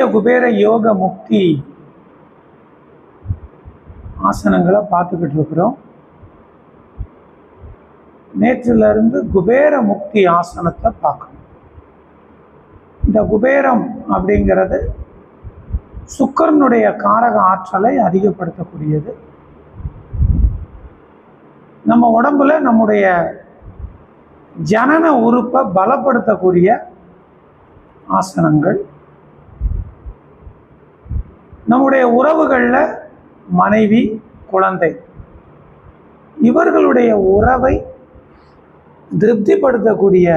தைத்திரிய குபேர யோக முக்தி ஆசனங்களை பார்த்துக்கிட்டு இருக்கிறோம். நேற்றுல இருந்து குபேர முக்தி ஆசனத்தை பார்க்கணும். இந்த குபேரம் அப்படிங்கிறது சுக்கரனுடைய காரக ஆற்றலை அதிகப்படுத்தக்கூடியது. நம்ம உடம்புல நம்முடைய ஜனன உறுப்பை பலப்படுத்தக்கூடிய ஆசனங்கள். நம்முடைய உறவுகளில் மனைவி குழந்தை. இவர்களுடைய உறவை திருப்திப்படுத்தக்கூடிய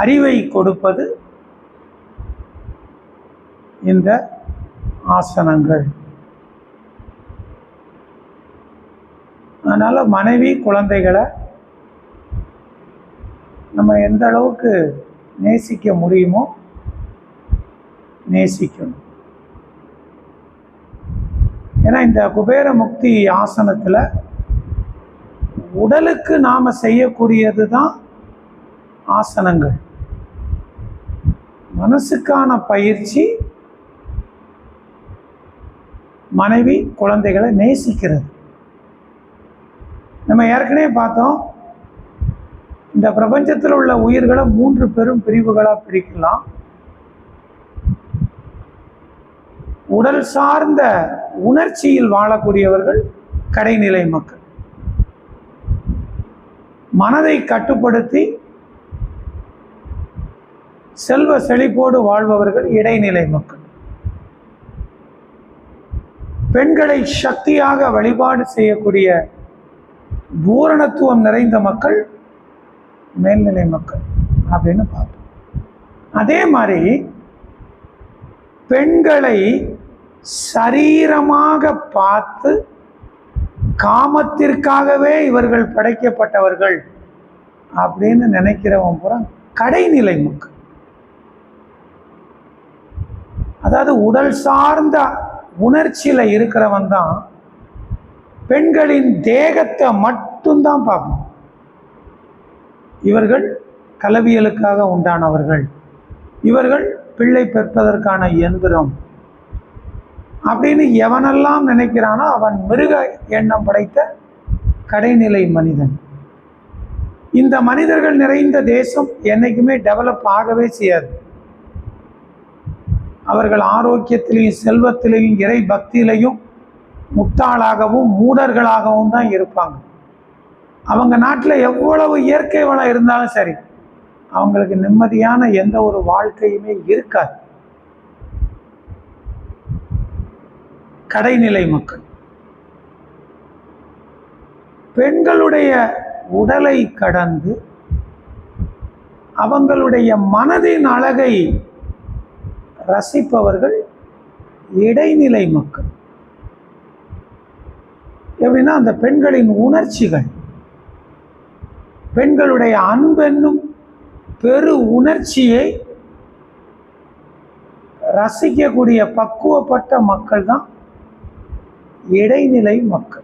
அறிவை கொடுப்பது இந்த ஆசனங்கள். அதனால் மனைவி குழந்தைகளை நம்ம எந்த அளவுக்கு நேசிக்க முடியுமோ நேசிக்கணும். ஏன்னா இந்த குபேர முக்தி ஆசனத்தில் உடலுக்கு நாம் செய்யக்கூடியது தான் ஆசனங்கள். மனசுக்கான பயிற்சி மனைவி குழந்தைகளை நேசிக்கிறது. நம்ம ஏற்கனவே பார்த்தோம் இந்த பிரபஞ்சத்தில் உள்ள உயிர்களை மூன்று பெரும் பிரிவுகளாக பிரிக்கலாம். உடல் சார்ந்த உணர்ச்சியில் வாழக்கூடியவர்கள் கடைநிலை மக்கள். மனதை கட்டுப்படுத்தி செல்வ செழிப்போடு வாழ்பவர்கள் இடைநிலை மக்கள். பெண்களை சக்தியாக வழிபாடு செய்யக்கூடிய பூரணத்துவம் நிறைந்த மக்கள் மேல்நிலை மக்கள் அப்படின்னு பார்த்தோம் அதே மாதிரி பெண்களை சரீரமாக பார்த்து காமத்திற்காகவே இவர்கள் படைக்கப்பட்டவர்கள் அப்படின்னு நினைக்கிறவன் பூரா கடைநிலை மக்கள். அதாவது உடல் சார்ந்த உணர்ச்சியில் இருக்கிறவன் தான் பெண்களின் தேகத்தை மட்டும்தான் பார்ப்போம் இவர்கள் கலவியலுக்காக உண்டானவர்கள். இவர்கள் பிள்ளை பெற்பதற்கான இயந்திரம். அப்படின்னு எவனெல்லாம் நினைக்கிறானோ அவன் மிருக எண்ணம் படைத்த கடைநிலை மனிதன். இந்த மனிதர்கள் நிறைந்த தேசம் என்னைக்குமே டெவலப் ஆகவே செய்யாது. அவர்கள் ஆரோக்கியத்திலையும் செல்வத்திலையும் இறை பக்தியிலையும் முட்டாளாகவும் மூடர்களாகவும் தான் இருப்பாங்க. அவங்க நாட்டில் எவ்வளவு இயற்கை வளம் இருந்தாலும் சரி அவங்களுக்கு நிம்மதியான எந்த ஒரு வாழ்க்கையுமே இருக்காது. கடைநிலை மக்கள். பெண்களுடைய உடலை கடந்து அவங்களுடைய மனதின் அழகை ரசிப்பவர்கள் இடைநிலை மக்கள். எப்படின்னா அந்த பெண்களின் உணர்ச்சிகள். பெண்களுடைய அன்பென்னும் பெரு உணர்ச்சியை ரசிக்கக்கூடிய பக்குவப்பட்ட மக்கள் தான் இடைநிலை மக்கள்.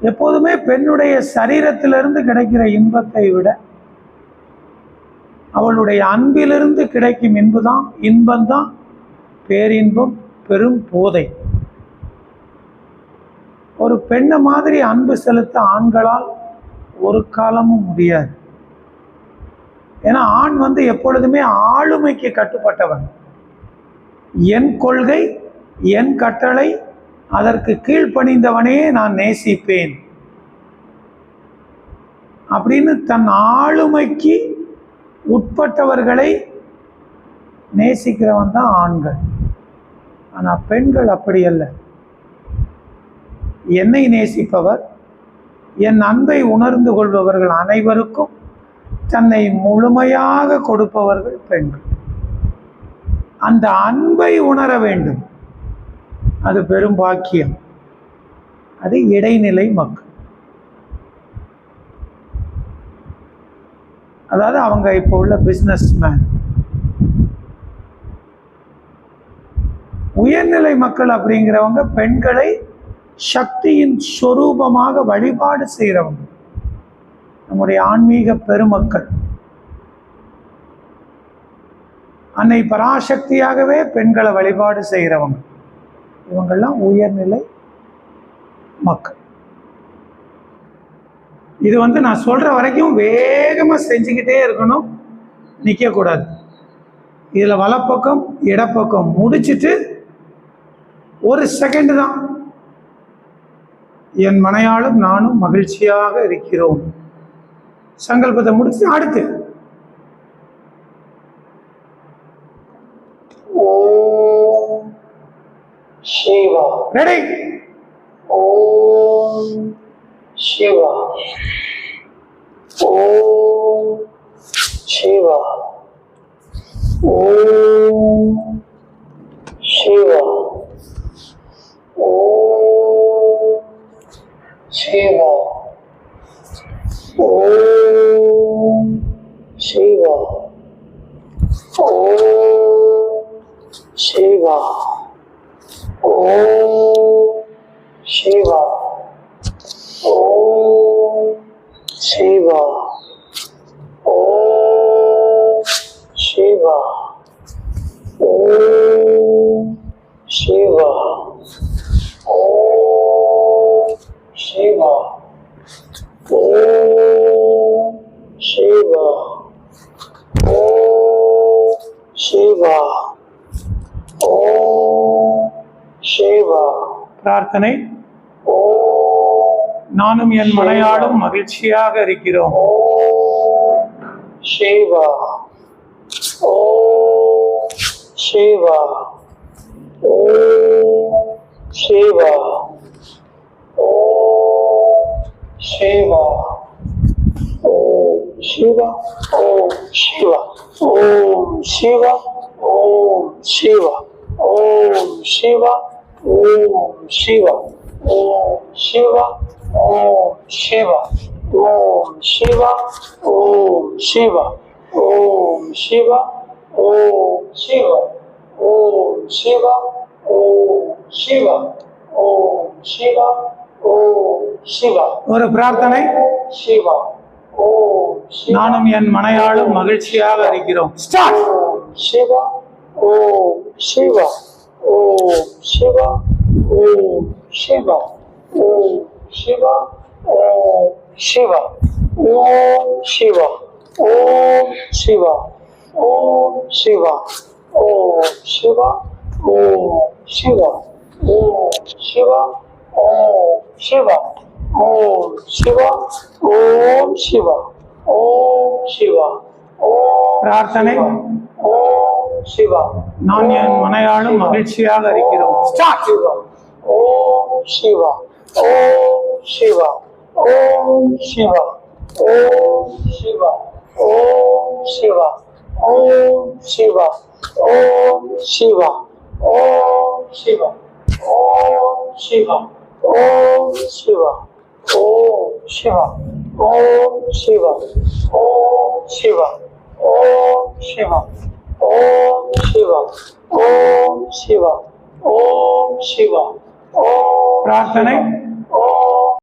எப்போதுமே பெண்ணுடைய சரீரத்திலிருந்து கிடைக்கிற இன்பத்தை விட அவளுடைய அன்பிலிருந்து கிடைக்கும் இன்புதான் இன்பம்தான் பேரின்பம் பெரும் போதை. ஒரு பெண்ணை மாதிரி அன்பு செலுத்த ஆண்களால் ஒரு காலமும் முடியாது. ஏன்னா ஆண் வந்து எப்பொழுதுமே ஆளுமைக்கு கட்டுப்பட்டவன். என் கொள்கை என் கட்டளை அதற்கு கீழ்ப்பணிந்தவனையே நான் நேசிப்பேன். அப்படின்னு தன் ஆளுமைக்கு உட்பட்டவர்களை நேசிக்கிறவன் தான் ஆண்கள். ஆனால் பெண்கள் அப்படி அல்ல. என்னை நேசிப்பவர் என் அன்பை உணர்ந்து கொள்பவர்கள் அனைவருக்கும் தன்னை முழுமையாக கொடுப்பவர்கள் பெண்கள். அந்த அன்பை உணர வேண்டும். அது பெரும் பாக்கியம். அது இடைநிலை மக்கள் அதாவது அவங்க இப்போ உள்ள பிஸ்னஸ் மேன் உயர்நிலை மக்கள் அப்படிங்கிறவங்க பெண்களை சக்தியின் சொரூபமாக வழிபாடு செய்கிறவங்க நம்முடைய ஆன்மீக பெருமக்கள். அன்னை பராசக்தியாகவே பெண்களை வழிபாடு செய்கிறவங்க. இவங்கெல்லாம் உயர்நிலை மக்கள். இது வந்து நான் சொல்கிற வரைக்கும் வேகமாக செஞ்சுக்கிட்டே இருக்கணும். நிற்கக்கூடாது இதில் வலப்பக்கம் இடப்பக்கம் முடிச்சிட்டு ஒரு செகண்ட் தான். என் மனையாளும் நானும் மகிழ்ச்சியாக இருக்கிறோம். சங்கல்பத்தை முடிச்சு அடுத்து. Shiva. Ready? Om Shiva. Om Shiva. Om Shiva. Om Shiva. Om Shiva. ओम शिवा। ओम शिवा। ओम शिवा। ओम शिवा। ओम शिवा। ओम शिवा। ओम शिवा। प्रार्थने। நானும் என் மனையாளும் மகிழ்ச்சியாக இருக்கிறோம் சிவா ஓ சிவா ஓ சிவா ஓ சிவா ஓ சிவா ஓ சிவா ஓம் சிவா ஓம் சிவா ஓம் சிவா ஓம் சிவா ஓம் சிவா ஓம் சிவா ஓம் சிவா ஓம் சிவா ஓம் சிவா ஓம் சிவா ஓம் சிவா ஓம் சிவா ஓம் சிவா ஓம் சிவா ஒரு பிரார்த்தனை சிவா ஓம் நானும் என் மனையாளும் மகிழ்ச்சியாக இருக்கிறோம் ஸ்டார்ட் ஓம் சிவா ஓம் சிவா ஓம் சிவா ஓம் சிவா ஓம் சிவா ஓம் சிவா ஓம் சிவா ஓம் சிவா ஓம் சிவா ஓம் சிவா ஓம் சிவா ஓம் சிவா ஓம் சிவா ஓம் சிவா ஓம் சிவா ஓம் சிவா ஓம் பிரார்த்தனை ஓம் சிவா நான் என் மனையாளும் மகிழ்ச்சியாக இருக்கிறோம் ஸ்டார்ட் சிவா ஓம் சிவா ஓம் சிவா ஓம் சிவா ஓம் சிவா ஓம் சிவா ஓம் சிவா ஓம் சிவா ஓம் சிவா ஓம் சிவா ஓம் சிவா ஓம் சிவா ஓம் சிவா ஓம் சிவா ஓம் சிவா ஓம் சிவா ஓம் சிவா ஓம் சிவா ஓம் प्रार्थना